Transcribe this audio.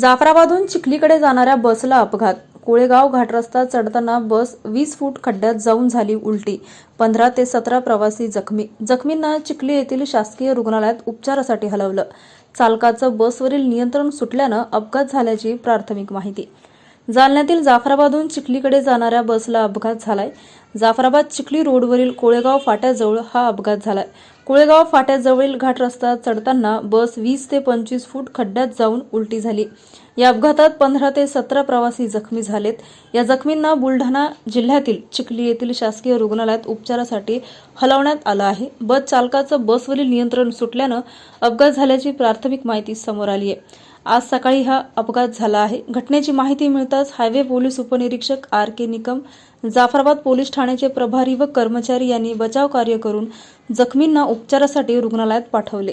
जाफराबादहून चिखलीकडे जाणाऱ्या बसला अपघात. कोळेगाव घाट रस्ता चढताना बस वीस फूट खड्ड्यात जाऊन झाली उलटी. पंधरा ते सतरा प्रवासी जखमी. जखमींना चिखली येथील शासकीय रुग्णालयात उपचारासाठी हलवलं. चालकाचं बसवरील नियंत्रण सुटल्यानं अपघात झाल्याची प्राथमिक माहिती. जालन्यातील जाफराबादहून चिखलीकडे जाणाऱ्या बसला अपघात झालाय. जाफराबाद चिखली रोडवरील कोळेगाव फाट्याजवळ हा अपघात झालाय. कोळेगाव फाट्याजवळील घाट रस्ता चढताना बस वीस ते पंचवीस फूट खड्ड्यात जाऊन उलटी झाली. या अपघातात पंधरा ते सतरा प्रवासी जखमी झालेत. या जखमींना बुलढाणा जिल्ह्यातील चिखली येथील शासकीय रुग्णालयात उपचारासाठी हलवण्यात आलं आहे. बस चालकाचं बसवरील नियंत्रण सुटल्यानं अपघात झाल्याची प्राथमिक माहिती समोर आली आहे. आज सकाळी हा अपघात झाला आहे. घटनेची माहिती मिळताच हायवे पोलीस उपनिरीक्षक R K Nikam Jafrabad police ठाण्याचे प्रभारी व कर्मचारी यांनी बचाव कार्य करून जखमींना उपचारासाठी रुग्णालयात पाठवले.